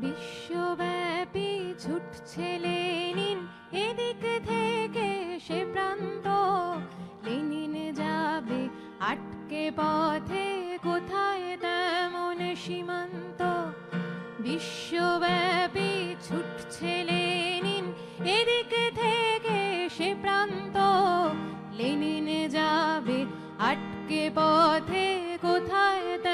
বিশ্বব্যাপী ছুটছে লেনিন, এদিক থেকে সে প্রান্ত। লেনিন যাবে আটকে পথে, কোথায় তেমন সীমান্ত? বিশ্বব্যাপী ছুটছে লেনিন, এদিক থেকে সে প্রান্ত। লেনিন যাবে আটকে পথে, কোথায়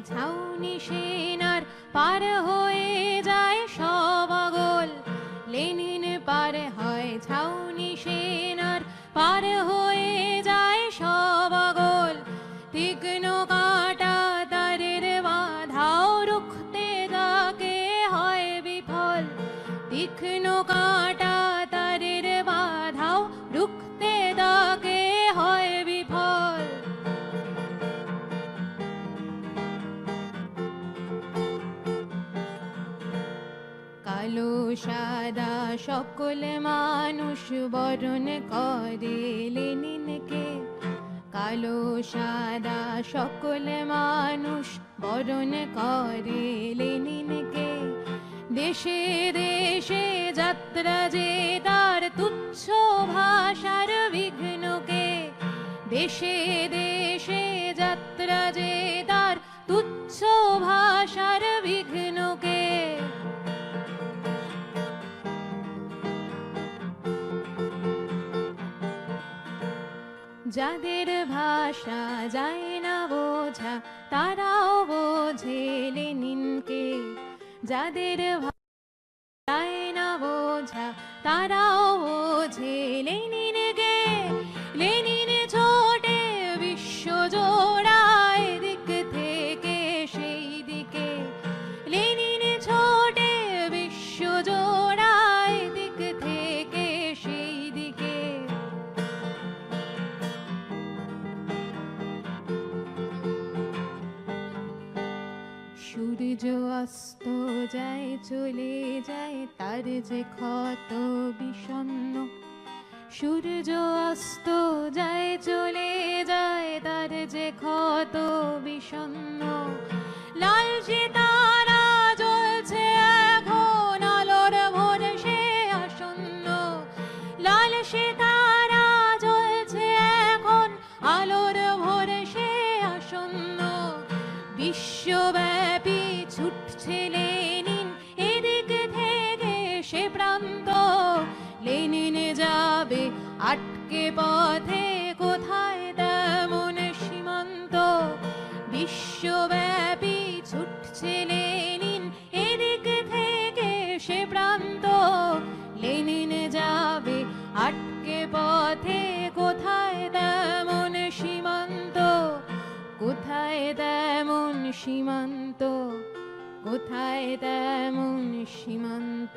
ছাউনি সেনার পার হয়ে যায় সব সবগল লেনিন পার হয় ছাউনি সেনার পার হয়ে যায় সব সবগল তীক্ষ্ণ কাটা তারের বাধাও রুখতে যাকে হয় বিফল। তীক্ষ্ণ কাটা কালো, সাদা, সকল মানুষ বরণ করে লেনিনকে। কালো, সাদা, সকল মানুষ বরণ করে লেনিনকে। দেশে দেশে যাত্রা যে তার তুচ্ছ ভাষার বিঘ্নকে। দেশে দেশে যাত্রা যে যাদের ভাষা যায় না বোঝা তারাও বোঝে লেনিনকে। যাদের ভাষা যায় না বোঝা তারাও সূর্য অস্ত যায়, চলে যায় তার যে ক্ষত বিষণ্ণ সূর্য অস্ত যায়, চলে যায় তার যে ক্ষত বিষণ্ণ লাল তারা জ্বলছে এখন, আলোর ভোরে সে আসন্ন। লাল তারা সে প্রান্ত। লেনিন যাবে, আটকে পথে কোথায় তেমন সীমান্ত? বিশ্বব্যাপী ছুটছে লেনিন, এদিক থেকে সে প্রান্ত। লেনিন যাবে, আটকে পথে কোথায় তেমন সীমান্ত? কোথায় তেমন সীমান্ত? কোথায় তেমন সীমান্ত